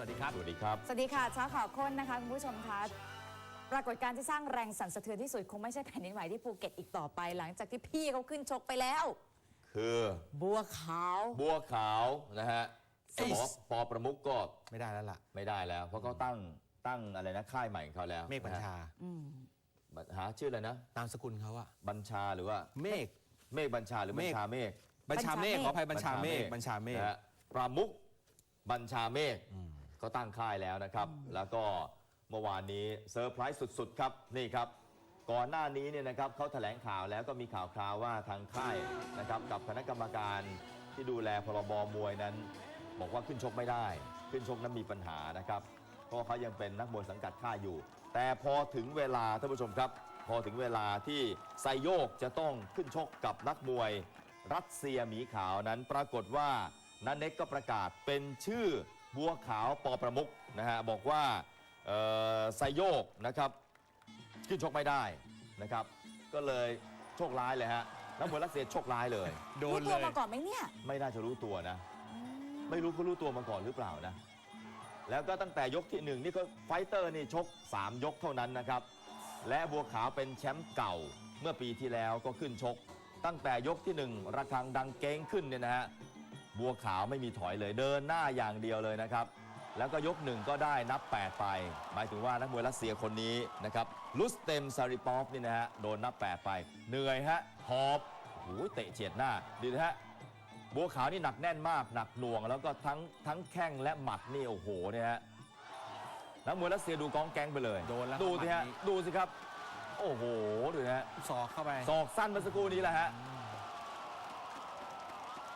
สวัสดีครับ สวัสดีครับ สวัสดีค่ะเช้าข่าวค้นนะคะคุณผู้ชมคะปรากฏการณ์ที่สร้างแรงสั่นสะเทือนที่สุด คงไม่ใช่แผ่นดินไหวที่ภูเก็ตอีกต่อไป หลังจากที่พี่เขาขึ้นชกไปแล้ว คือบัวขาว บัวขาวนะฮะเอ้สยมอปอประมุกก็ไม่ได้แล้วล่ะ ไม่ได้แล้ว เพราะเขาตั้งตั้งอะไรนะค่ายใหม่ของเขาแล้วเมฆบัญชานะฮะหาชื่ออะไรนะนามสกุลเขาอะบัญชาหรือว่า เมฆเมฆบัญชาหรือบัญเมฆชาเมฆบัญชาเมฆขออภัยบัญชาเมฆบัญชาเมฆนะฮะประมุกบัญชาเมฆ ก็ตั้งค่ายแล้วนะครับ แล้วก็เมื่อวานนี้เซอร์ไพรส์สุดๆครับนี่ครับ ก่อนหน้านี้เนี่ยนะครับเขาแถลงข่าวแล้วก็มีข่าวคราวว่าทางค่ายนะครับกับคณะกรรมการที่ดูแลพรบมวยนั้น บอกว่าขึ้นชกไม่ได้ ขึ้นชกนั้นมีปัญหานะครับเพราะเขายังเป็นนักมวยสังกัดค่ายอยู่ แต่พอถึงเวลาท่านผู้ชมครับ พอถึงเวลาที่ไซโยกจะต้องขึ้นชกกับนักมวยรัสเซียหมีขาวนั้นปรากฏว่านันเน็กก็ประกาศเป็นชื่อ บัวขาวปอประมุกนะฮะบอกว่าเอ่อไซโยกนะครับขึ้นชกไม่ได้นะครับ ก็เลยโชคร้ายเลยฮะนักมวยรัสเซียโชคร้ายเลยโดรู้นตัเลวยมาก่อนไหมเนี่ย ไม่น่าจะรู้ตัวนะ ไม่รู้เขารู้ตัวมาก่อนหรือเปล่านะ แล้วก็ตั้งแต่ยกที่หนึ่งนี่ก็ไฟเตอร์นี่ชก 3 ยกเท่านั้นนะครับ และบัวขาวเป็นแชมป์เก่าเมื่อปีที่แล้วก็ขึ้นชก ตั้งแต่ยกที่หนึ่งระฆังดังเก้งขึ้นเนี่ยนะฮะ บัวขาวไม่มีถอยเลยเดินหน้าอย่างเดียวเลยนะครับ แล้วก็ยกหนึ่งก็ได้นับ 8 ไป หมายถึงว่านักมวยรัสเซียคนนี้นะครับลุสเต็มซาริปอฟนี่นะฮะโดนนับ 8 ไป เหนื่อยฮะหอบโอ้โหเตะเฉียดหน้าดีนะฮะบัวขาวนี่หนักแน่นมากหนักหน่วง แล้วก็ทั้งทั้งแข้งและหมัดนี่โอ้โหเนี่ยฮะนักมวยรัสเซียดูกองแกงไปเลยโดนแล้วดูสิฮะหมัดนี้ดูสิครับ โอ้โหดูนะฮะสอกเข้าไปศอกสั้นเมื่อสักครู่นี้แหละฮะ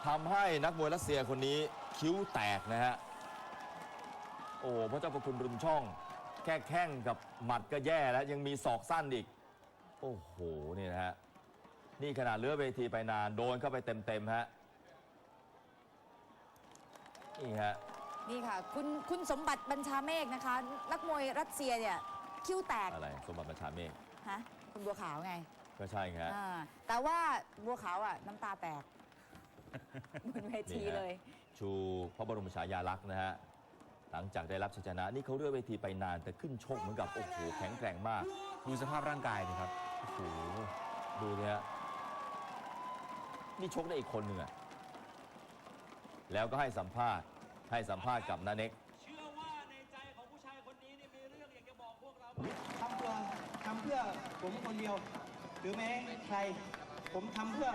ทำให้นักมวยรัสเซียคนนี้คิ้วแตกนะฮะ โอ้โหพระเจ้าประคุณรุนช่อง แค่แข้งกับหมัดก็แย่แล้ว ยังมีศอกสั้นอีก โอ้โห นี่นะฮะ นี่ขนาดเลือเวทีไปนาน โดนเข้าไปเต็มๆฮะ นี่ฮะ นี่ค่ะ คุณคุณสมบัติบัญชาเมฆนะคะ นักมวยรัสเซียเนี่ยคิ้วแตกอะไรสมบัติประชาเมฆฮะคุณบัวขาวไง ก็ใช่ฮะอ่าแต่ว่าบัวขาวอะน้ำตาแตก บนเวทีนี่ฮะเลย ชูพระบรมฉายาลักษณ์นะฮะ หลังจากได้รับชัยชนะ นี่เขาเลือกเวทีไปนาน แต่ขึ้นชกเหมือนกับ โอ้โห แข็งแกร่งมาก ดูสภาพร่างกายดิครับ โอ้โห ดูสิฮะนี่ชกได้อีกคนหนึ่งอะแล้วก็ให้สัมภาษณ์ ให้สัมภาษณ์กับนาเน็ก เชื่อว่าในใจของผู้ชายคนนี้นี่มีเรื่องอยากจะบอกพวกเรา ทำเพื่อทำเพื่อผมคนเดียว หรือแม้ใคร ผมทำเพื่อ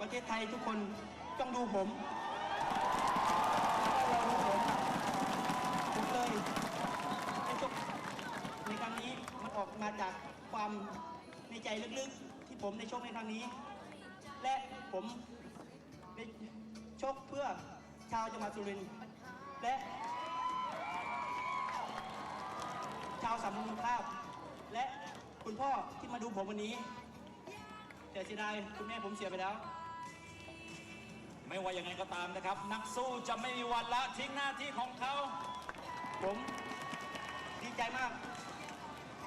ประเทศไทยทุกคนต้องดูผมเราดูผมผมเลยในชกในครั้งนี้มันออกมาจากความในใจลึกๆ ที่ผมได้ชกในครั้งนี้ และผมได้ชกเพื่อชาวจังหวัดสุรินทร์และ ชาวสามมุมภาพ และคุณพ่อที่มาดูผมวันนี้แต่เสียดายคุณแม่ผมเสียไปแล้ว ไม่ว่ายังไงก็ตามนะครับ นักสู้จะไม่มีวันละทิ้งหน้าที่ของเขา ผมดีใจมาก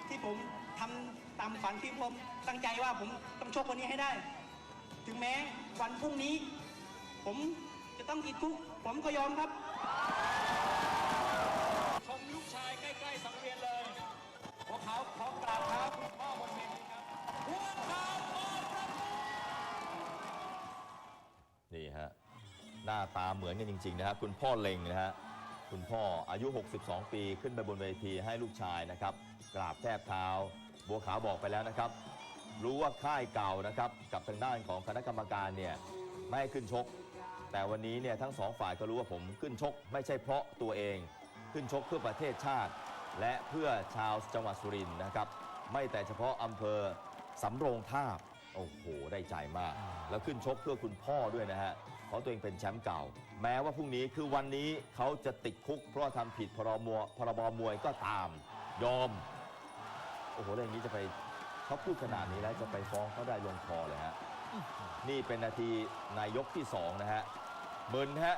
ที่ผมทำตามฝันที่ผมตั้งใจว่าผมต้องชกวันนี้ให้ได้ ถึงแม้วันพรุ่งนี้ ผมจะต้องติดคุก ผมก็ยอมครับ ตาเหมือนกันจริงๆนะฮะคุณพ่อเล็งนะฮะคุณพ่ออายุ 62 ปีขึ้นไปบนเวทีให้ลูกชายนะครับกราบแทบเท้าบัวขาวบอกไปแล้วนะครับ รู้ว่าค่ายเก่านะครับกับทางด้านของคณะกรรมการเนี่ยไม่ให้ขึ้นชก แต่วันนี้เนี่ยทั้งสองฝ่ายก็รู้ว่าผมขึ้นชก ไม่ใช่เพราะตัวเอง ขึ้นชกเพื่อประเทศชาติ และเพื่อชาวจังหวัดสุรินทร์นะครับไม่แต่เฉพาะอำเภอสำโรงทาบโอ้โหได้ใจมาก แล้วขึ้นชกเพื่อคุณพ่อด้วยนะฮะ เพราะตัวเองเป็นแชมป์เก่า แม้ว่าพรุ่งนี้คือวันนี้เขาจะติดคุก เพราะว่าทำผิดพรบมวยพรบมวยก็ตามยอม โอ้โหแล้วอย่างนี้จะไปเขาพูดขนาดนี้แล้วจะไปฟ้องเขาได้ลงคอเลยฮะนี่เป็นนาทีนายกที่สองนะฮะมึนฮะ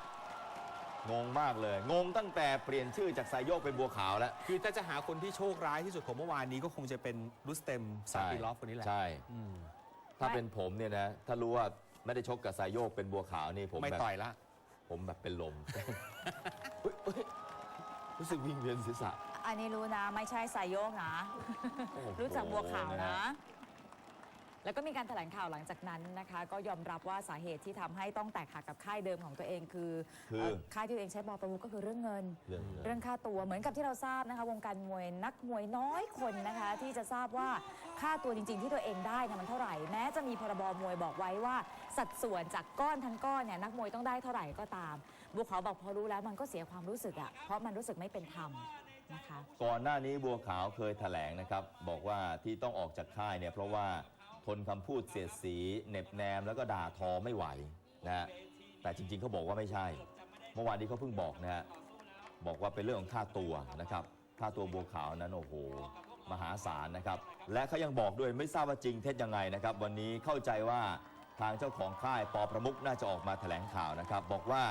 งงมากเลย งงตั้งแต่เปลี่ยนชื่อจากไซโยกเป็นบัวขาวแล้ว คือถ้าจะหาคนที่โชคร้ายที่สุดของเมื่อวานนี้ก็คงจะเป็นรุสเต็มซาปิลอฟคนนี้แหละ ใช่อืมถ้าเป็นผมเนี่ยนะ ถ้ารู้ว่า ไม่ได้ชกกับไซโยกเป็นบัวขาวนี่ผมไม่แบบต่อยละ ผมแบบเป็นลมเฮ้ยเฮ้ยรู้สึกวิงเวียนศีรษะ อันนี้รู้นะ ไม่ใช่สายโยกนะ โอ้โห รู้จักบัวขาวนะนะฮะ แล้วก็มีการแถลงข่าวหลังจากนั้นนะคะ ก็ยอมรับว่าสาเหตุที่ทำให้ต้องแตกหักกับค่ายเดิมของตัวเองคือคือเอ่อค่ายที่ตัวเองใช้บอลประมุขก็คือเรื่องเงิน เรื่องเงิน เรื่องค่าตัวเหมือนกับที่เราทราบนะคะ วงการมวยนักมวยน้อยคนนะคะ ที่จะทราบว่าค่าตัวจริง ๆ ที่ตัวเองได้เนี่ยมันเท่าไหร่แม้จะมีพรบมวยบอกไว้ว่า สัดส่วนจากก้อนทั้งก้อนเนี่ยนักมวยต้องได้เท่าไหร่ก็ตามบัวขาวบอกพอรู้แล้วมันก็เสียความรู้สึกอะเพราะมันรู้สึกไม่เป็นธรรมนะคะ ก่อนหน้านี้บัวขาวเคยแถลงนะครับ บอกว่าที่ต้องออกจากค่ายเนี่ยเพราะว่า ทนคำพูดเสียดสีเหน็บแนมแล้วก็ด่าทอไม่ไหวนะฮะแต่จริงๆเขาบอกว่าไม่ใช่ เมื่อวานนี้เขาเพิ่งบอกนะฮะบอกว่าเป็นเรื่องของค่าตัวนะครับค่าตัวบัวขาวนั้นโอ้โหมหาศาลนะครับ และเขายังบอกด้วยไม่ทราบว่าจริงเท็จยังไงนะครับ วันนี้เข้าใจว่าทางเจ้าของค่ายปอประมุกน่าจะออกมาแถลงข่าวนะครับ บอกว่า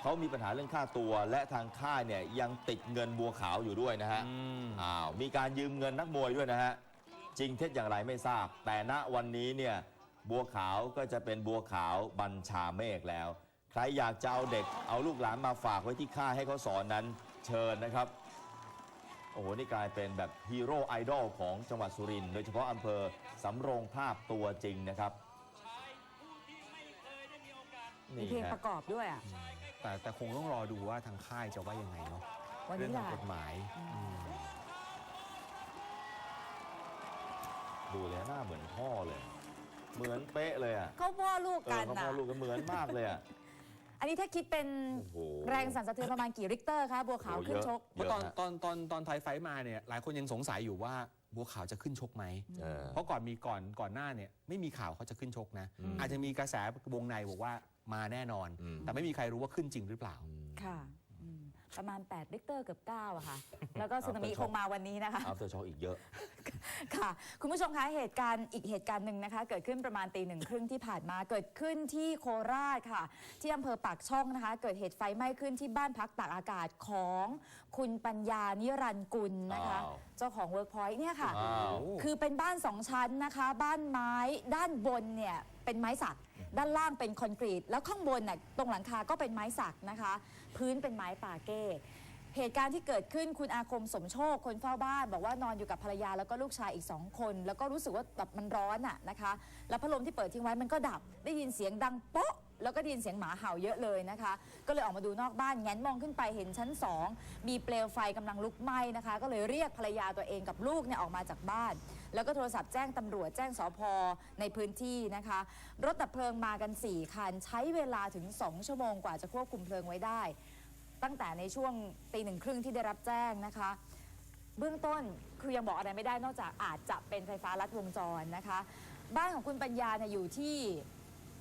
เขามีปัญหาเรื่องค่าตัว และทางค่ายเนี่ยยังติดเงินบัวขาวอยู่ด้วยนะฮะอ้าวมีการยืมเงินนักมวยด้วยนะฮะ จริงเท็จอย่างไรไม่ทราบ แต่ณวันนี้เนี่ยบัวขาวก็จะเป็นบัวขาวบัญชาเมฆแล้ว ใครอยากจะเอาเด็กเอาลูกหลานมาฝากไว้ที่ค่ายให้เขาสอนนั้นเชิญนะครับ โอ้โห นี่กลายเป็นแบบฮีโร่ไอดอลของจังหวัดสุรินทร์โดยเฉพาะอำเภอสำโรงทาบตัวจริงนะครับมีเพลงฮะประกอบด้วยอะแต่แต่คงต้องรอดูว่าทางค่ายจะว่ายังไงเนาะวันเรื่นี้ทาแหงละกฎหมายอืม ดูเลยหน้าเหมือนพ่อเลย เหมือนเป๊ะเลยอะเขาพ่อลูกเอกัอนเขานะพ่อลูกกันเหมือนมากเลยอะ อันนี้ถ้าคิดเป็นโอ้โห แรงสั่นสะเทือนประมาณกี่ริกเตอร์คะบัวขาวโอ้โหขึ้นชกเยเมื่อตอนฮะตอนตอนตอนไทยไฟท์มาเนี่ยหลายคนยังสงสัยอยู่ว่าบัวขาวจะขึ้นชกไหม เออ เพราะก่อนมีก่อนก่อนหน้าเนี่ยไม่มีข่าวเขาจะขึ้นชกนะอืมอาจจะมีกระแสวงในบอกว่ามาแน่นอน อืม แต่ไม่มีใครรู้ว่าขึ้นจริงหรือเปล่า ค่ะอืม ประมาณ 8 ริกเตอร์เกือบ9อะค่ะ แล้วก็สึนามิคงมาวันนี้นะคะอัฟเตอร์ช็ออีกเยอะค่ะ คุณผู้ชมคะเหตุการณ์อีกเหตุการณ์หนึ่งนะคะ เกิดขึ้นประมาณตีหนึ่งครึ่งที่ผ่านมาเกิดขึ้นที่โคราชค่ะ ที่อำเภอปากช่องนะคะ เกิดเหตุไฟไหม้ขึ้นที่บ้านพักตากอากาศของคุณปัญญานิรันดร์กุลนะคะอ้าวเจ้าของเวิร์กพอยต์เนี่ยค่ะอ้าวคือเป็นบ้านสองชั้นนะคะ บ้านไม้ด้านบนเนี่ย เป็นไม้สัก ด้านล่างเป็นคอนกรีต แล้วข้างบนน่ะตรงหลังคาก็เป็นไม้สักนะคะ พื้นเป็นไม้ป่าเก้ เหตุการณ์ที่เกิดขึ้นคุณอาคมสมโชคคนเฝ้าบ้าน บอกว่านอนอยู่กับภรรยาแล้วก็ลูกชายอีกสองคน แล้วก็รู้สึกว่าแบบมันร้อนอะนะคะ แล้วพัดลมที่เปิดทิ้งไว้มันก็ดับ ได้ยินเสียงดังโป๊ะ แล้วก็ได้ยินเสียงหมาเห่าเยอะเลยนะคะ ก็เลยออกมาดูนอกบ้านแง้นมองขึ้นไปเห็นชั้นสองมีเปลวไฟกำลังลุกไหม้นะคะ ก็เลยเรียกภรรยาตัวเองกับลูกเนี่ยออกมาจากบ้าน แล้วก็โทรศัพท์แจ้งตำรวจแจ้งสพในพื้นที่นะคะ รถดับเพลิงมากัน 4 คัน ใช้เวลาถึง 2 ชั่วโมงกว่าจะควบคุมเพลิงไว้ได้ ตั้งแต่ในช่วงตีหนึ่งครึ่งที่ได้รับแจ้งนะคะ เบื้องต้นคือยังบอกอะไรไม่ได้นอกจากอาจจะเป็นไฟฟ้าลัดวงจรนะคะ บ้านของคุณปัญญาเนี่ยอยู่ที่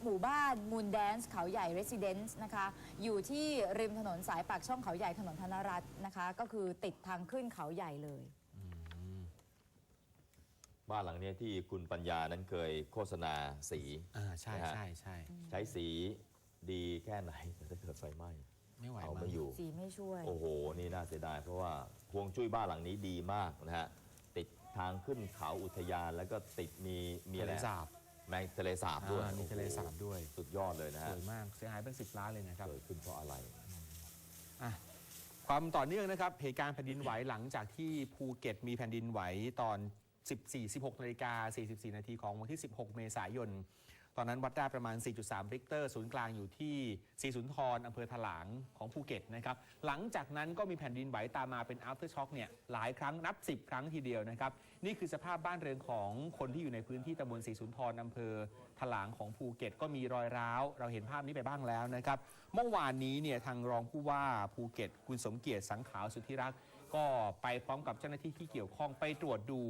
หมู่บ้านมูนแดนซ์เขาใหญ่เรสซิเดนซ์นะคะ อยู่ที่ริมถนนสายปากช่องเขาใหญ่ถนนธนรัตน์นะคะ ก็คือติดทางขึ้นเขาใหญ่เลย บ้านหลังเนี้ยที่คุณปัญญานั้นเคยโฆษณาสี อ่าใช่นะฮะ ใช่ใช่ใช้สีดีแค่ไหนแต่ถ้าเกิดไฟไหม้ไม่ไหวเอามั้ไม่งอยู่ สีไม่ช่วย โอ้โห นี่น่าเสียดาย เพราะว่าพวงจุ้ยบ้านหลังนี้ดีมากนะฮะ ติดทางขึ้นเขาอุทยานแล้วก็ติดมีมีทะอะไรเลสาบแมงทะเลสาบด้วยอ่ามีทะเลสาบด้วยสุดยอดเลยนะสฮะวยมากเสียหายเป็นสิบล้านเลยนะครับ เกิดขึ้นเพราะอะไร อะความต่อเนื่องนะครับเหตุการณ์แผ่นดินไหวหลังจากที่ภูเก็ตมีแผ่นดินไหวตอน 14 16นาฬิกา44 นาทีของวันที่ 16 เมษายน ตอนนั้นวัดได้ประมาณ 4.3ริกเตอร์ ศูนย์กลางอยู่ที่ศรีสุนทรอำเภอถลางของภูเก็ตนะครับ หลังจากนั้นก็มีแผ่นดินไหวตามมาเป็น after shock เนี่ยหลายครั้งนับ 10 ครั้งทีเดียวนะครับ นี่คือสภาพบ้านเรือนของคนที่อยู่ในพื้นที่ตำบลศรีสุนทรอำเภอถลางของภูเก็ต ก็มีรอยร้าว เราเห็นภาพนี้ไปบ้างแล้วนะครับ เมื่อวานนี้เนี่ยทางรองผู้ว่าภูเก็ต คุณสมเกียรติสังขาวสุทธิรักษ์ก็ไปพร้อมกับเจ้าหน้าที่ที่เกี่ยวข้องไปตรวจดู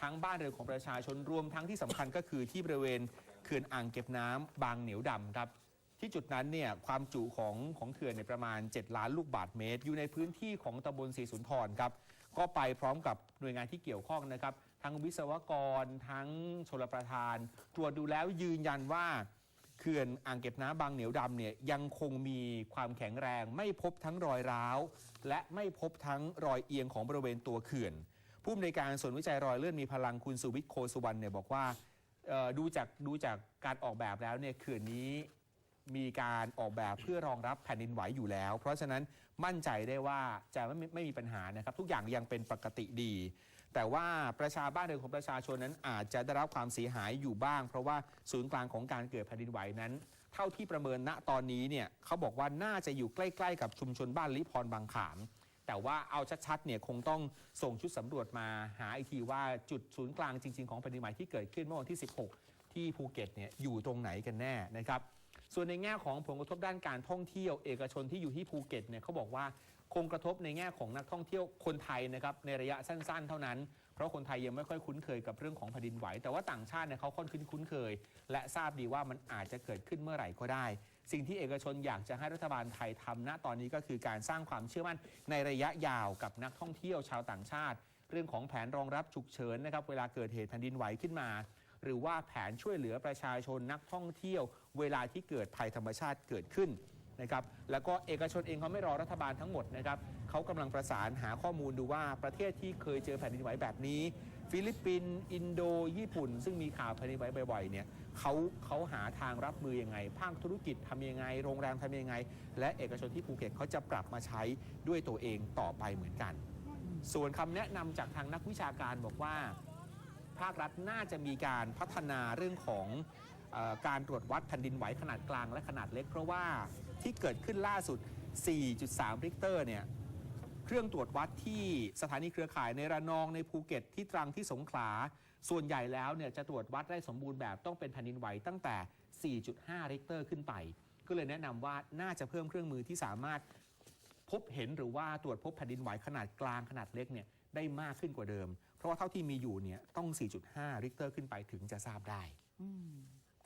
ทั้งบ้านเรือนของประชาชนรวมทั้งที่สำคัญก็คือที่บริเวณเขื่อนอ่างเก็บน้ำบางเหนียวดำครับที่จุดนั้นเนี่ยความจุของของเขื่อนเนี่ยประมาณ 7 ล้านลูกบาทเมตร อยู่ในพื้นที่ของตำบลศรีสุนทรครับก็ไปพร้อมกับหน่วยงานที่เกี่ยวข้องนะครับ ทั้งวิศวกรทั้งชลประทาน ตรวจดูแล้วยืนยันว่าเขื่อนอ่างเก็บน้ำบางเหนียวดำเนี่ยยังคงมีความแข็งแรง ไม่พบทั้งรอยร้าว และไม่พบทั้งรอยเอียงของบริเวณตัวเขื่อน ผู้อำนวยการส่วนวิจัยรอยเลื่อนมีพลังคุณสุวิทย์โคสุวรรณเนี่ยบอกว่าดูจากดูจากการออกแบบแล้วเนี่ยเขื่อนนี้มีการออกแบบเพื่อรองรับแผ่นดินไหวอยู่แล้ว เพราะฉะนั้นมั่นใจได้ว่าจะไม่ไม่มีปัญหานะครับ ทุกอย่างยังเป็นปกติดี แต่ว่าประชาบ้านเรือนของประชาชนนั้นอาจจะได้รับความเสียหายอยู่บ้าง เพราะว่าศูนย์กลางของการเกิดแผ่นดินไหวนั้น เท่าที่ประเมินณตอนนี้เนี่ยเขาบอกว่าน่าจะอยู่ใกล้ ๆ กับชุมชนบ้านลิพรบางขาม แต่ว่าเอาชัดๆเนี่ยคงต้องส่งชุดสำรวจมาหาอีกทีว่าจุดศูนย์กลางจริง ๆ ของแผ่นดินไหวที่เกิดขึ้นเมื่อวันที่ 16 ที่ภูเก็ตเนี่ยอยู่ตรงไหนกันแน่นะครับส่วนในแง่ของผลกระทบด้านการท่องเที่ยว เอกชนที่อยู่ที่ภูเก็ตเนี่ยเขาบอกว่าคงกระทบในแง่ของนักท่องเที่ยวคนไทยนะครับในระยะสั้นๆ เท่านั้น เพราะคนไทยยังไม่ค่อยคุ้นเคยกับเรื่องของแผ่นดินไหว แต่ว่าต่างชาติเนี่ยเขาค่อนข้างคุ้นเคย และทราบดีว่ามันอาจจะเกิดขึ้นเมื่อไหร่ก็ได้ สิ่งที่เอกชนอยากจะให้รัฐบาลไทยทำณตอนนี้ก็คือการสร้างความเชื่อมั่นในระยะยาวกับนักท่องเที่ยวชาวต่างชาติ เรื่องของแผนรองรับฉุกเฉินนะครับเวลาเกิดเหตุแผ่นดินไหวขึ้นมา หรือว่าแผนช่วยเหลือประชาชนนักท่องเที่ยว เวลาที่เกิดภัยธรรมชาติเกิดขึ้นนะครับแล้วก็เอกชนเองเขาไม่รอรัฐบาลทั้งหมดนะครับเขากำลังประสานหาข้อมูลดูว่าประเทศที่เคยเจอแผ่นดินไหวแบบนี้ ฟิลิปปินส์อินโด ญี่ปุ่น ซึ่งมีข่าวแผ่นดินไหวบ่อยๆเนี่ย เขาเขาหาทางรับมือยังไง ภาคธุรกิจทำยังไง โรงแรมทำยังไง และเอกชนที่ภูเก็ตเขาจะปรับมาใช้ด้วยตัวเองต่อไปเหมือนกัน ส่วนคำแนะนำจากทางนักวิชาการบอกว่า ภาครัฐน่าจะมีการพัฒนาเรื่องของเออการตรวจวัดแผ่นดินไหวขนาดกลางและขนาดเล็ก เพราะว่าที่เกิดขึ้นล่าสุด 4.3ริกเตอร์เนี่ย เครื่องตรวจวัดที่สถานีเครือข่ายในระนองในภูเก็ตที่ตรังที่สงขลา ส่วนใหญ่แล้วเนี่ยจะตรวจวัดได้สมบูรณ์แบบต้องเป็นแผ่นดินไหวตั้งแต่ 4.5 ริกเตอร์ขึ้นไป ก็เลยแนะนำว่าน่าจะเพิ่มเครื่องมือที่สามารถพบเห็นหรือว่าตรวจพบแผ่นดินไหวขนาดกลางขนาดเล็กเนี่ยได้มากขึ้นกว่าเดิม เพราะว่าเท่าที่มีอยู่เนี่ยต้อง 4.5 ริกเตอร์ขึ้นไปถึงจะทราบได้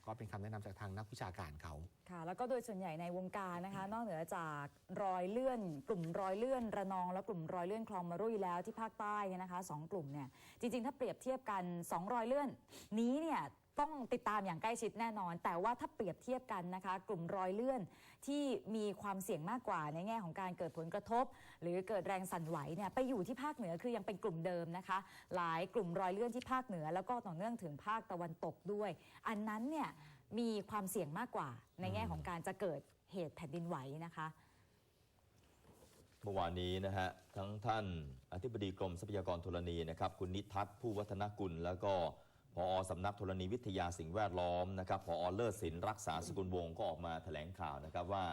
ก็เป็นคำแนะนำจากทางนักวิชาการเขาค่ะ แล้วก็โดยส่วนใหญ่ในวงการนะคะ นอกเหนือจากรอยเลื่อน กลุ่มรอยเลื่อนระนอง และกลุ่มรอยเลื่อนคลองมารุ่ยแล้วที่ภาคใต้เนี่ยนะคะสองกลุ่มเนี่ยจริงๆ ถ้าเปรียบเทียบกัน 2 รอยเลื่อนนี้เนี่ย ต้องติดตามอย่างใกล้ชิดแน่นอน แต่ว่าถ้าเปรียบเทียบกันนะคะ กลุ่มรอยเลื่อนที่มีความเสี่ยงมากกว่าในแง่ของการเกิดผลกระทบ หรือเกิดแรงสั่นไหวเนี่ยไปอยู่ที่ภาคเหนือคือยังเป็นกลุ่มเดิมนะคะ หลายกลุ่มรอยเลื่อนที่ภาคเหนือ แล้วก็ต่อเนื่องถึงภาคตะวันตกด้วย อันนั้นเนี่ยมีความเสี่ยงมากกว่า ในแง่ของการจะเกิดเหตุแผ่นดินไหวนะคะเมื่อวานนี้นะฮะทั้งท่านอธิบดีกรมทรัพยากรธรณีนะครับคุณนิทัศน์ผู้วัฒนกุลแล้วก็ พอสำนักธรณีวิทยาสิ่งแวดล้อมนะครับพอเลิศศิลรักษาสกุลวงศ์ก็ออกมาแถลงข่าวนะครับว่า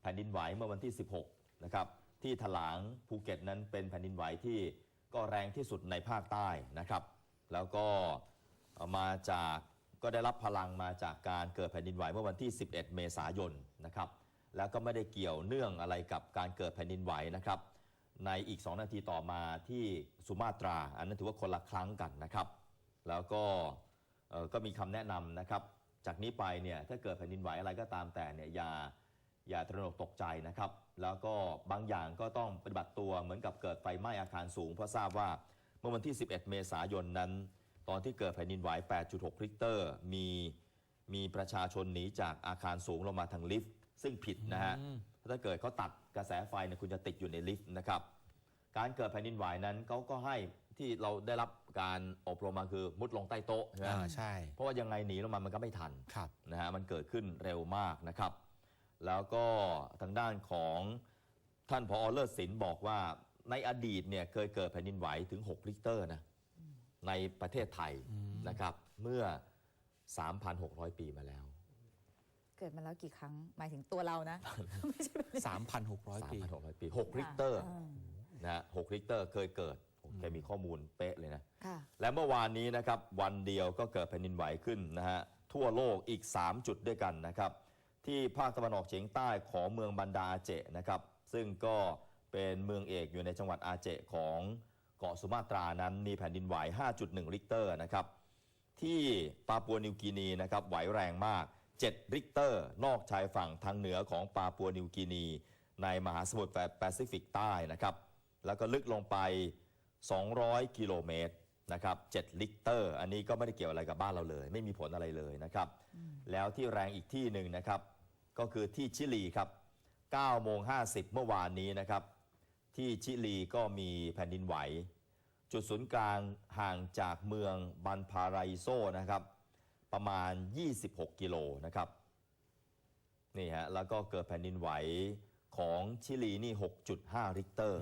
แผ่นดินไหวเมื่อวันที่ 16 นะครับ ที่ถลางภูเก็ตนั้นเป็นแผ่นดินไหวที่ก็แรงที่สุดในภาคใต้นะครับ แล้วก็มาจากก็ได้รับพลังมาจากการเกิดแผ่นดินไหวเมื่อวันที่ 11 เมษายนนะครับ แล้วก็ไม่ได้เกี่ยวเนื่องอะไรกับการเกิดแผ่นดินไหวนะครับ ในอีก 2 นาทีต่อมาที่สุมาตรา อันนั้นถือว่าคนละครั้งกันนะครับ แล้วก็เอ่อก็มีคำแนะนำนะครับ จากนี้ไปเนี่ยถ้าเกิดแผ่นดินไหวอะไรก็ตามแต่เนี่ยอย่าอย่าตระหนกตกใจนะครับ แล้วก็บางอย่างก็ต้องปฏิบัติตัวเหมือนกับเกิดไฟไหม้อาคารสูง เพราะทราบว่าเมื่อวันที่ 11 เมษายนนั้น ตอนที่เกิดแผ่นดินไหว 8.6 ริกเตอร์ มีมีประชาชนหนีจากอาคารสูงลงมาทางลิฟต์ ซึ่งผิดนะฮะถ้าเกิดเขาตัดกระแสไฟเนี่ยคุณจะติดอยู่ในลิฟต์นะครับ การเกิดแผ่นดินไหวนั้นเขาก็ให้ ที่เราได้รับการอบรมมาคือมุดลงใต้โต๊ะใช่ไหมอ่าใช่ เพราะว่ายังไงหนีลงมามันก็ไม่ทันครับ นะฮะมันเกิดขึ้นเร็วมากนะครับ แล้วก็ทางด้านของท่านพอเลิศศิลป์บอกว่าในอดีตเนี่ยเคยเกิดแผ่นดินไหวถึง6ริกเตอร์นะในประเทศไทยนะครับ เมื่อ 3,600 ปีมาแล้ว เกิดมาแล้วกี่ครั้ง หมายถึงตัวเรานะ3,600 ปี 3,600 ปี6ริกเตอร์อ่านะฮะ6ริกเตอร์เคยเกิดโอ้ แกมีข้อมูลเป๊ะเลยนะค่ะและเมื่อวานนี้นะครับวันเดียวก็เกิดแผ่นดินไหวขึ้นนะฮะทั่วโลกอีก 3 จุดด้วยกันนะครับ ที่ภาคตะวันออกเฉียงใต้ของเมืองบันดาอาเจนะครับ ซึ่งก็เป็นเมืองเอกอยู่ในจังหวัดอาเจของเกาะสุมาตรานั้นมีแผ่นดินไหว 5.1 ริกเตอร์นะครับ ที่ปาปัวนิวกินีนะครับไหวแรงมาก 7 ริกเตอร์ นอกชายฝั่งทางเหนือของปาปัวนิวกินี ในมหาสมุทรแปซิฟิกใต้นะครับ แล้วก็ลึกลงไป 200 กิโลเมตรนะครับ7ลิกเตอร์อันนี้ก็ไม่ได้เกี่ยวอะไรกับบ้านเราเลย ไม่มีผลอะไรเลยนะครับ แล้วที่แรงอีกที่หนึ่งนะครับ ก็คือที่ชิลีครับ9โมง50 เมื่อวานนี้นะครับ ที่ชิลีก็มีแผ่นดินไหว จุดศูนย์กลางห่างจากเมืองบันพาราอิโซนะครับ ประมาณ 26 กิโลนะครับนี่ฮะแล้วก็เกิดแผ่นดินไหวของชิลีนี่ 6.5 ริกเตอร์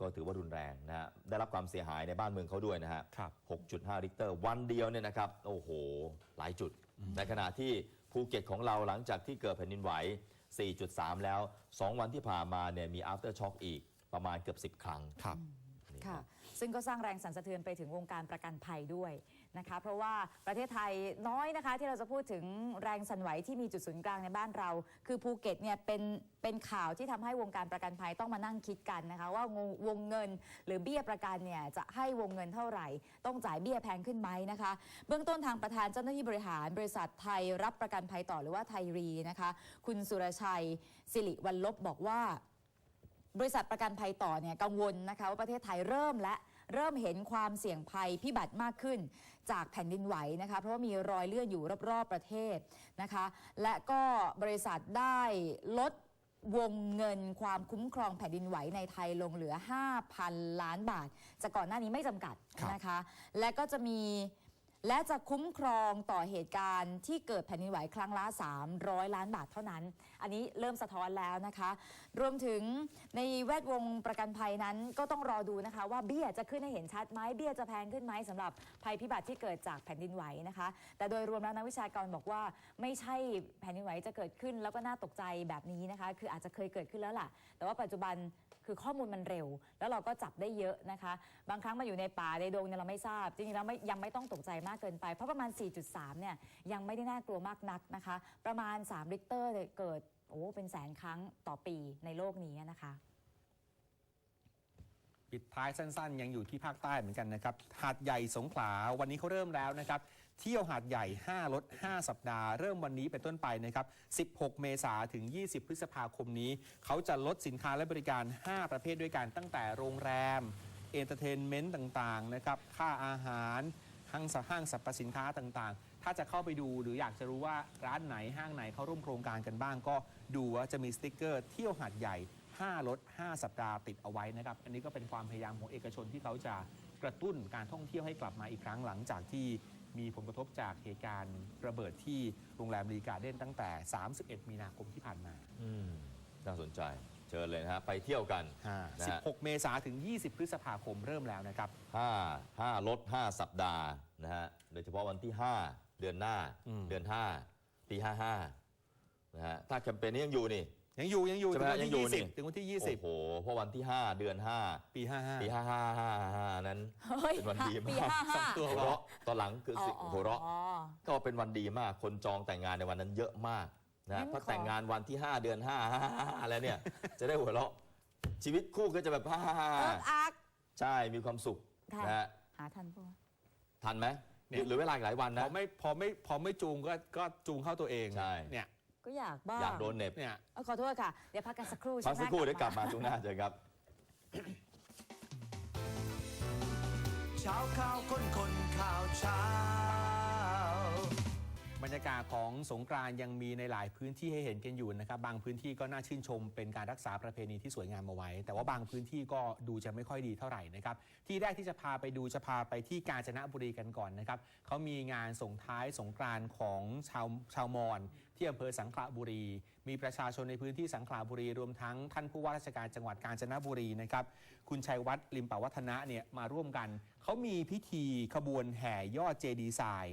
ก็ถือว่ารุนแรงนะฮะได้รับความเสียหายในบ้านเมืองเขาด้วยนะฮะครับ 6.5ริกเตอร์วันเดียวเนี่ยนะครับ โอ้โห หลายจุด ในขณะที่ภูเก็ตของเราหลังจากที่เกิดแผ่นดินไหว 4.3 แล้ว 2 วันที่ผ่านมาเนี่ยมี after shock อีกประมาณเกือบ 10 ครั้งครับนี่ค่ะ ซึ่งก็สร้างแรงสั่นสะเทือนไปถึงวงการประกันภัยด้วย นะคะเพราะว่าประเทศไทยน้อยนะคะ ที่เราจะพูดถึงแรงสั่นไหวที่มีจุดศูนย์กลางในบ้านเรา คือภูเก็ตเนี่ยเป็นเป็นข่าวที่ทำให้วงการประกันภัยต้องมานั่งคิดกันนะคะว่าวงวงเงินหรือเบี้ยประกันเนี่ยจะให้วงเงินเท่าไหร่ ต้องจ่ายเบี้ยแพงขึ้นไหมนะคะ เบื้องต้นทางประธานเจ้าหน้าที่บริหาร บริษัทไทยรับประกันภัยต่อหรือว่าไทยรีนะคะ คุณสุรชัยสิริวัลลบบอกว่า บริษัทประกันภัยต่อเนี่ยกังวลนะคะว่าประเทศไทยเริ่มและ เริ่มเห็นความเสี่ยงภัยพิบัติมากขึ้น จากแผ่นดินไหวนะคะเพราะว่ามีรอยเลื่อนอยู่รอบๆประเทศนะคะ และก็บริษัทได้ลดวงเงินความคุ้มครองแผ่นดินไหวในไทยลงเหลือ 5,000 ล้านบาทจากก่อนหน้านี้ไม่จำกัดนะคะ และก็จะมี และจะคุ้มครองต่อเหตุการณ์ที่เกิดแผ่นดินไหวครั้งละ 300 ล้านบาทเท่านั้น อันนี้เริ่มสะท้อนแล้วนะคะ รวมถึงในแวดวงประกันภัยนั้นก็ต้องรอดูนะคะ ว่าเบี้ยจะขึ้นให้เห็นชัดไหมเบี้ยจะแพงขึ้นไหมสำหรับภัยพิบัติที่เกิดจากแผ่นดินไหวนะคะ แต่โดยรวมแล้วนักวิชาการบอกว่าไม่ใช่แผ่นดินไหวจะเกิดขึ้นแล้วก็น่าตกใจแบบนี้นะคะ คืออาจจะเคยเกิดขึ้นแล้วล่ะ แต่ว่าปัจจุบัน คือข้อมูลมันเร็ว แล้วเราก็จับได้เยอะนะคะ บางครั้งมาอยู่ในป่าในดงเนี่ยเราไม่ทราบ จริงๆแล้วไม่ยังไม่ต้องตกใจมากเกินไป เพราะประมาณ 4.3 เนี่ยยังไม่ได้น่ากลัวมากนักนะคะ ประมาณ3ริตรเนี่ยเกิดโอ้เป็นแสนครั้งต่อปีในโลกนี้นะคะปิดท้ายสั้นๆ ยังอยู่ที่ภาคใต้เหมือนกันนะครับหาดใหญ่สงขลาวันนี้เขาเริ่มแล้วนะครับ เที่ยวหาดใหญ่5ลด5สัปดาห์ เริ่มวันนี้เป็นต้นไปนะครับ 16 เมษาถึง 20 พฤษภาคมนี้ เขาจะลดสินค้าและบริการ 5 ประเภทด้วยกันตั้งแต่โรงแรม เอนเตอร์เทนเมนต์ต่างๆ นะครับ ค่าอาหาร ห้างสห้างสรรพสินค้าต่างๆ ถ้าจะเข้าไปดูหรืออยากจะรู้ว่าร้านไหนห้างไหนเขาร่วมโครงการกันบ้าง ก็ดูว่าจะมีสติกเกอร์เที่ยวหาดใหญ่5ลด5สัปดาห์ติดเอาไว้นะครับ อันนี้ก็เป็นความพยายามของเอกชนที่เขาจะกระตุ้นการท่องเที่ยวให้กลับมาอีกครั้งหลังจากที่ มีผลกระทบจากเหตุการณ์ระเบิดที่โรงแรมรีการ์เด้นตั้งแต่ 31 มีนาคมที่ผ่านมาอืมน่าสนใจเชิญเลยนะฮะไปเที่ยวกันนะฮะ16 เมษาถึง 20 พฤษภาคมเริ่มแล้วนะครับ5 5ลด5สัปดาห์นะฮะโดยเฉพาะวันที่5เดือนหน้า อืม เดือน5ปี55นะฮะถ้าแคมเปญนี้ยังอยู่นี่ ยังอยู่ยังอยู่ใช่ถึไหงมวันยังอยู่ที่นี่20ถึงวันที่โอ้โหเพราะวันที่5เดือน20ปี5ปี55 5555นั้นเฮ้ยเป็นวันดีมากปีห้าห้าตัวหัวเราะตอนหลังคือสิหัวเราะอ๋อก็เป็นวันดีมากคนจองแต่งงานในวันนั้นเยอะมากนะงั้นเพราะขอแต่งงานวันที่5เดือน5แล้วเนี่ย จะได้หัวเราะ ชีวิตคู่ก็จะแบบเอิกอักใช่มีความสุขค่ะนะฮะหาทันปะวะทันไหมเนี่ยหรือเวลาอีกหลายวันพนะอไม่พอไม่พอไม่จูงก็ก็จูงเข้าตัวเองใช่เนี่ย ก็อยากบ้างอยากโดนเหน็บเนี่ย เอ้ยขอโทษค่ะ เดี๋ยวพักกันสักครู่พักสักครู่ช่วงหเดี๋ยวกลับมาช่วงหน้าเจอครับ เช้าข่าวคนคนข่าวเช้า บรรยากาศของสงกรานต์ยังมีในหลายพื้นที่ให้เห็นกันอยู่นะครับ บางพื้นที่ก็น่าชื่นชม เป็นการรักษาประเพณีที่สวยงามเอาไว้ แต่ว่าบางพื้นที่ก็ดูจะไม่ค่อยดีเท่าไหร่นะครับ ที่แรกที่จะพาไปดูจะพาไปที่กาญจนบุรีกันก่อนนะครับเขามีงานส่งท้ายสงกรานต์ของชาวชาวมอญ ที่อำเภอสังขละบุรี มีประชาชนในพื้นที่สังขละบุรี รวมทั้งท่านผู้ว่าราชการจังหวัดกาญจนบุรีนะครับคุณชัยวัฒน์ลิมปวัฒนะเนี่ยมาร่วมกัน เขามีพิธีขบวนแห่ยอดเจดีย์ทราย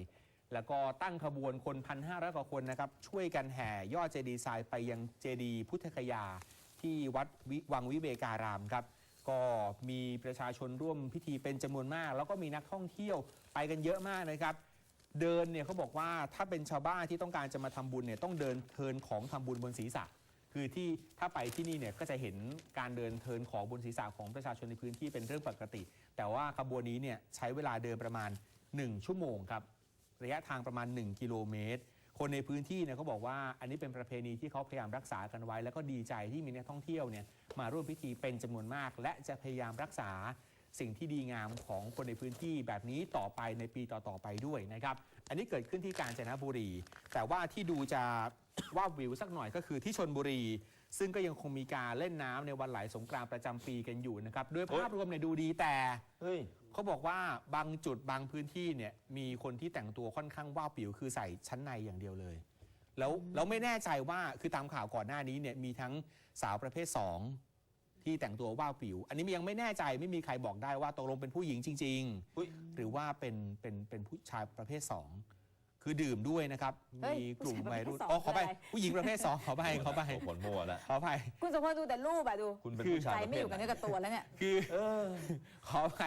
แล้วก็ตั้งขบวนคน 1,500 กว่าคนนะครับ ช่วยกันแห่ยอดเจดีย์ทรายไปยังเจดีพุทธคยา ที่วัดววังวิเวการามครับ ก็มีประชาชนร่วมพิธีเป็นจำนวนมาก แล้วก็มีนักท่องเที่ยวไปกันเยอะมากนะครับ เดินเนี่ยเขาบอกว่าถ้าเป็นชาวบ้านที่ต้องการจะมาทำบุญเนี่ยต้องเดินเทินของทำบุญบนศีรษะ คือที่ถ้าไปที่นี่เนี่ยก็จะเห็นการเดินเทินของบนศีรษะของประชาชนในพื้นที่เป็นเรื่องปกติ แต่ว่าขบวนนี้เนี่ยใช้เวลาเดินประมาณ 1 ชั่วโมงครับระยะทางประมาณ 1 กิโลเมตร คนในพื้นที่เนี่ยเขาบอกว่าอันนี้เป็นประเพณีที่เขาพยายามรักษากันไว้ แล้วก็ดีใจที่มีนักท่องเที่ยวเนี่ยมาร่วมพิธีเป็นจำนวนมาก และจะพยายามรักษา สิ่งที่ดีงามของคนในพื้นที่แบบนี้ต่อไปในปีต่อๆไปด้วยนะครับ อันนี้เกิดขึ้นที่กาญจนบุรี แต่ว่าที่ดูจะว่าบวิวสักหน่อยก็คือที่ชนบุรี ซึ่งก็ยังคงมีการเล่นน้ำในวันไหลสงกรานต์ประจำปีกันอยู่นะครับด้วยภาพรวมเนี่ยดูดีแต่เฮ้ยเขาบอกว่าบางจุดบางพื้นที่เนี่ยมีคนที่แต่งตัวค่อนข้างว่าวปิวคือใส่ชั้นในอย่างเดียวเลย แล้วแล้วไม่แน่ใจว่าคือตามข่าวก่อนหน้านี้เนี่ยมีทั้งสาวประเภท 2 ที่แต่งตัวว่าวปิว อันนี้ยังไม่แน่ใจไม่มีใครบอกได้ว่าตกลงเป็นผู้หญิงจริงอุ๊ยๆหรือว่าเป็นเป็นเป็นผู้ชายประเภท 2 คือดื่มด้วยนะครับ เฮ้ยมีกลุ่มผู้ชายประเภทวัยรุ่นสองอ๋อขอไปคืออะไร ผู้หญิงประเภท 2 ขอไปขอไปโผลมั่วแล้ว ขอไป คุณสมพรดูแต่รูปอะดูคุณเป็นคือผู้ชายใจประไม่เภอทยู่กับไหนเนื้อกับตัวแล้วเนี่ย คือขอไป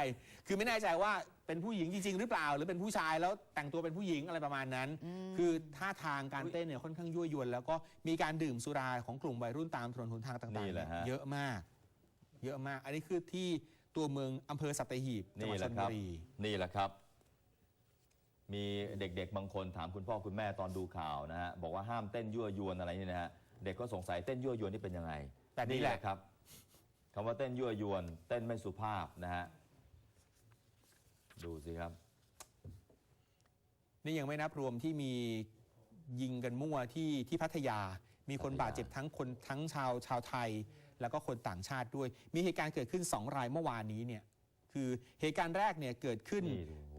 คือไม่แน่ใจว่าเป็นผู้หญิงจริง ๆ หรือเปล่า หรือเป็นผู้ชายแล้วแต่งตัวเป็นผู้หญิงอะไรประมาณนั้น คือท่าทางการเต้นเนี่ยค่อนข้างยั่วยวนแล้วก็มีการดื่มสุราของกลุ่มวัยรุ่นตามถนนหนทางต่างนี่ๆแหละฮะ เยอะมาก เยอะมาก อันนี้คือที่ตัวเมืองอำเภอสัตหีบจังหนี่วัดแหชละลคบุรับรีนี่แหละครับ มีเด็กๆบางคนถามคุณพ่อคุณแม่ตอนดูข่าวนะฮะบอกว่าห้ามเต้นยั่วยวนอะไรนี่นะฮะเด็กก็สงสัยเต้นยั่วยวนนี่เป็นยังไงแบบนี้แหละครับคำว่าเต้นยั่วยวน เต้นไม่สุภาพนะฮะดูสิครับ นี่ยังไม่นับรวมที่มียิงกันมั่วที่ที่พัทยา มีคนพัทยาบาดเจ็บทั้งคนทั้งชาวชาวไทย แล้วก็คนต่างชาติด้วย มีเหตุการณ์เกิดขึ้น 2 รายเมื่อวานนี้เนี่ยคือเหตุการณ์แรกเนี่ยเกิดขึ้นนี่ดูโอ้โห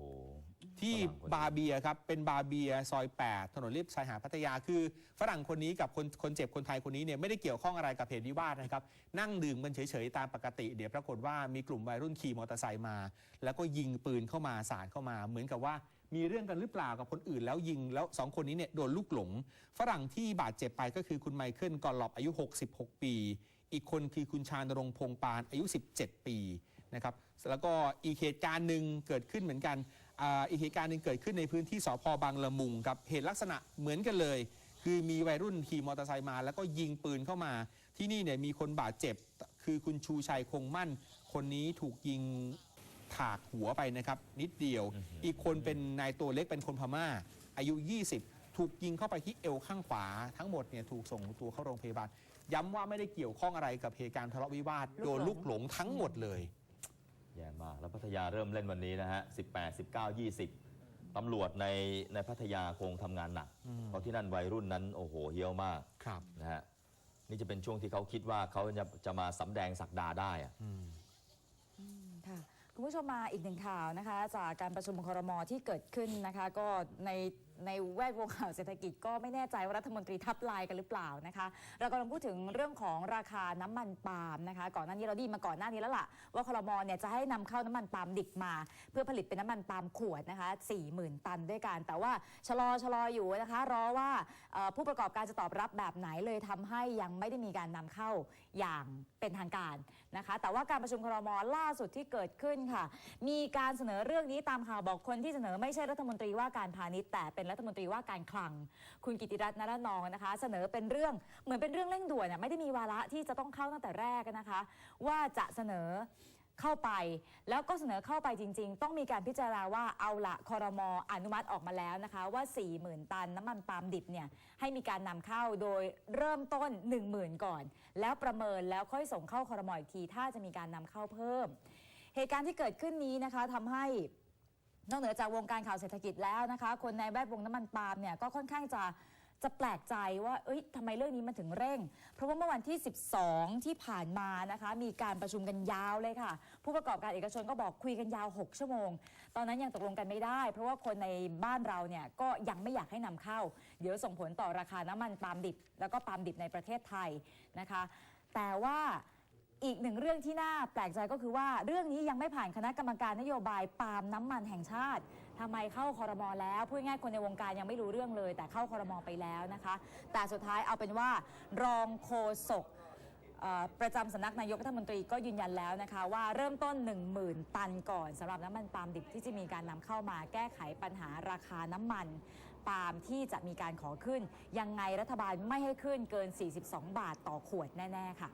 ที่ฝรั่งคนนี้บาเบียครับ เป็นบาเบียซอย 8 ถนนเลียบชายหาดพัทยาคือ ฝรั่งคนนี้กับคนคนเจ็บคนไทยคนนี้เนี่ยไม่ได้เกี่ยวข้องอะไรกับเหตุวิวาทนะครับ นั่งดื่มกันเฉยๆ ตามปกติ เดี๋ยวปรากฏว่ามีกลุ่มวัยรุ่นขี่มอเตอร์ไซค์มา แล้วก็ยิงปืนเข้ามาสาดเข้ามา เหมือนกับว่ามีเรื่องกันหรือเปล่ากับคนอื่นแล้วยิงแล้วสองคนนี้เนี่ยโดนลูกหลง ฝรั่งที่บาดเจ็บไปก็คือคุณไมเคิลกอลลอบอายุ 66 ปี อีกคนคือคุณชาญรงค์พงปานอายุ 17 ปีนะครับแล้วก็อีกเหตุการณ์หนึ่งเกิดขึ้นเหมือนกันอ่าอีกเหตุการณ์หนึ่งเกิดขึ้นในพื้นที่สพบางละมุงครับเหตุลักษณะเหมือนกันเลย คือมีวัยรุ่นขี่มอเตอร์ไซค์มา แล้วก็ยิงปืนเข้ามา ที่นี่เนี่ยมีคนบาดเจ็บ คือคุณชูชัยคงมั่น คนนี้ถูกยิงถากหัวไปนะครับ นิดเดียว อีกคนเป็นนายตัวเล็กเป็นคนพม่า อายุ 20 ถูกยิงเข้าไปที่เอวข้างขวา ทั้งหมดเนี่ยถูกส่งตัวเข้าโรงพยาบาล ย้ำว่าไม่ได้เกี่ยวข้องอะไรกับเหตุการณ์ทะเลาะวิวาทโดนลูกหลงทั้งหมดเลย แย่มาก แล้วพัทยาเริ่มเล่นวันนี้นะฮะ 18 19 20 ตำรวจในในพัทยาคงทำงานหนักเพราะที่นั่นวัยรุ่นนั้นโอ้โหเฮี้ยวมากครับ นะฮะ นี่จะเป็นช่วงที่เขาคิดว่าเขาจะจะมาสำแดงศักดาได้อะค่ะ คุณผู้ชมมาอีกหนึ่งข่าวนะคะ จากการประชุมครมที่เกิดขึ้นนะคะ ก็ในในแวดวงข่าวเศรษฐกิจก็ไม่แน่ใจว่ารัฐมนตรีทับลายกันหรือเปล่านะคะ เรากำลังพูดถึงเรื่องของราคาน้ำมันปาล์มนะคะ ก่อนหน้านี้เราดีมาก่อนหน้านี้แล้วล่ะ ว่าครมเนี่ยจะให้นำเข้าน้ำมันปาล์มดิบมา เพื่อผลิตเป็นน้ำมันปาล์มขวดนะคะ40,000 ตันด้วยกันแต่ว่าชะลอชะลออยู่นะคะรอว่าผู้ประกอบการจะตอบรับแบบไหนเลยทำให้ยังไม่ได้มีการนำเข้าอย่างเป็นทางการ นะคะ แต่ว่าการประชุมครมล่าสุดที่เกิดขึ้นค่ะ มีการเสนอเรื่องนี้ตามข่าวบอกคนที่เสนอไม่ใช่รัฐมนตรีว่าการพาณิชย์แต่เป็นรัฐมนตรีว่าการคลัง คุณกิติรัตน์นรนองนะคะ เสนอเป็นเรื่องเหมือนเป็นเรื่องเร่งด่วนไม่ได้มีวาระที่จะต้องเข้าตั้งแต่แรกนะคะ ว่าจะเสนอ เข้าไป แล้วก็เสนอเข้าไปจริง ๆ ต้องมีการพิจารณาว่าเอาละคอรมออนุมัติออกมาแล้วนะคะ ว่า 40,000 ตันน้ำมันปาล์มดิบเนี่ยให้มีการนำเข้าโดยเริ่มต้น 10,000 ก่อน แล้วประเมินแล้วค่อยส่งเข้าคอรมออีกที ถ้าจะมีการนำเข้าเพิ่ม เหตุการณ์ที่เกิดขึ้นนี้นะคะทำให้นอกเหนือจากวงการข่าวเศรษฐกิจแล้วนะคะ คนในแวดวงน้ำมันปาล์มเนี่ยก็ค่อนข้างจะ จะแปลกใจว่าเอ้ยทำไมเรื่องนี้มันถึงเร่ง เพราะว่าเมื่อวันที่ 12 ที่ผ่านมานะคะ มีการประชุมกันยาวเลยค่ะ ผู้ประกอบการเอกชนก็บอกคุยกันยาว 6 ชั่วโมง ตอนนั้นยังตกลงกันไม่ได้ เพราะว่าคนในบ้านเราเนี่ยก็ยังไม่อยากให้นำเข้า เดี๋ยวส่งผลต่อราคาน้ำมันปาล์มดิบ แล้วก็ปาล์มดิบในประเทศไทยนะคะ แต่ว่าอีกหนึ่งเรื่องที่น่าแปลกใจก็คือว่าเรื่องนี้ยังไม่ผ่านคณะกรรมการนโยบายปาล์มน้ำมันแห่งชาติ ทำไมเข้าคอรมอแล้วพูดง่ายคนในวงการยังไม่รู้เรื่องเลย แต่เข้าคอรมอไปแล้วนะคะ แต่สุดท้ายเอาเป็นว่ารองโฆษกประจำสำนักนายกรัฐมนตรีก็ยืนยันแล้วนะคะ ว่าเริ่มต้น 10,000 ตันก่อนสำหรับน้ำมันปาล์มดิบที่จะมีการนำเข้ามาแก้ไขปัญหาราคาน้ำมันปาล์มที่จะมีการขอขึ้น ยังไงรัฐบาลไม่ให้ขึ้นเกิน 42 บาทต่อขวดแน่ ๆ ค่ะ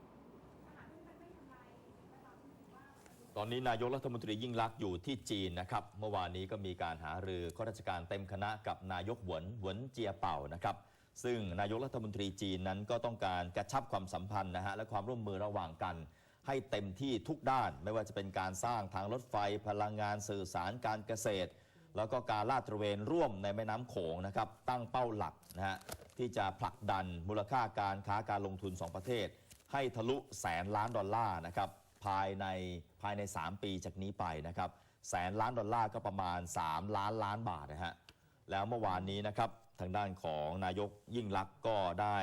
ต อนนี้นายกรัฐมนตรียิ่งลักษณ์อยู่ที่จีนนะครับ เมื่อวานนี้ก็มีการหารือข้าราชการเต็มคณะกับนายกหวนหวนเจียเป่านะครับ ซึ่งนายกรัฐมนตรีจีนนั้นก็ต้องการกระชับความสัมพันธ์นะฮะและความร่วมมือระหว่างกัน ให้เต็มที่ทุกด้าน ไม่ว่าจะเป็นการสร้างทางรถไฟพลังงานสื่อสารการเกษตร แล้วก็การลาดตระเวนร่วมในแม่น้ำโขงนะครับตั้งเป้าหลักนะฮะที่จะผลักดันมูลค่าการค้าการลงทุน 2 ประเทศ ให้ทะลุแสนล้านดอลลาร์นะครับ ภายในภายใน 3 ปีจากนี้ไปนะครับแสนล้านดอลลาร์ก็ประมาณ 3 ล้านล้านบาทนะฮะแล้วเมื่อวานนี้นะครับทางด้านของนายกยิ่งลักษณ์ก็ได้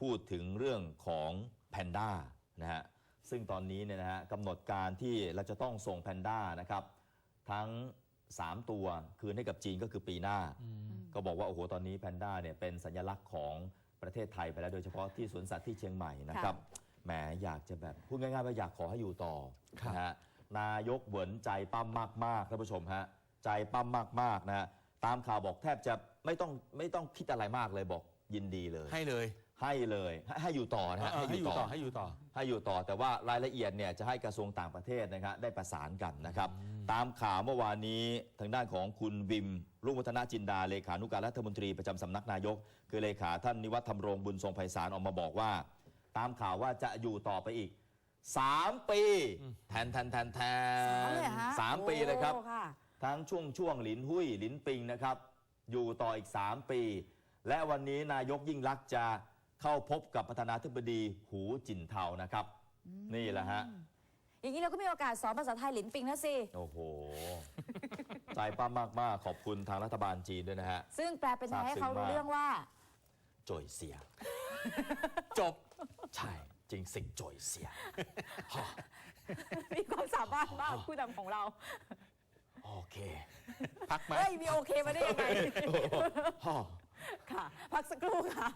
พูดถึงเรื่องของแพนด้านะฮะซึ่งตอนนี้เนี่ยนะฮะกำหนดการที่เราจะต้องส่งแพนด้านะครับทั้ง 3 ตัวคืนให้กับจีนก็คือปีหน้า ก็บอกว่า โอ้โห ตอนนี้แพนด้าเนี่ยเป็นสัญลักษณ์ของประเทศไทยไปแล้วโดยเฉพาะที่สวนสัตว์ที่เชียงใหม่นะครับ แหมอยากจะแบบพูดง่ายๆว่าอยากขอให้อยู่ต่อครับนะฮะนายกเหวินใจปั้มมากๆท่านผู้ชมฮะใจปั้มมากๆนะฮะตามข่าวบอกแทบจะไม่ต้องไม่ต้องคิดอะไรมากเลยบอกยินดีเลย ให้เลย ให้เลยให้ให้อยู่ต่อนะฮะเออให้อยู่ต่อให้อยู่ต่อ ให้อยู่ต่อแต่ว่ารายละเอียดเนี่ยจะให้กระทรวงต่างประเทศนะครับได้ประสานกันนะครับ ตามข่าวเมื่อวานนี้ทางด้านของคุณวิมรุ่งวัฒนจินดาเลขานุการรัฐมนตรีประจำสำนักนายก คือเลขาท่านนิวัฒน์ธรรมรงบุญทรงไพศาลออกมาบอกว่า ตามข่าวว่าจะอยู่ต่อไปอีก 3 ปีแทนแทนแทนแทสามนเลยเหรอฮะสามปีเลยครับโอ้ค่ะทั้งช่วงช่วงหลินหุ้ยหลินปิงนะครับ อยู่ต่ออีก 3 ปี และวันนี้นายกยิ่งลักษณ์จะเข้าพบกับประธานาธิบดีหูจินเทานะครับ นี่แหละฮะอย่างนี้เราก็มีโอกาสสอนภาษาไทยหลินปิงแล้วสิ โอ้โห ใจป้ามมากๆขอบคุณทางรัฐบาลจีนด้วยนะฮะ ซึ่งแปลเป็นไทยให้เขารู้ทราบซึ้งมากเรื่องว่า โจยเสีย จบ ใช่จริงสิงโจยเสียมีความสามารถมากผู้นำของเรา โอเค พักไหมเฮ้ย มีโอเคมาได้ยังไง ฮ่อค่ะ พักสักครู่ค่ะ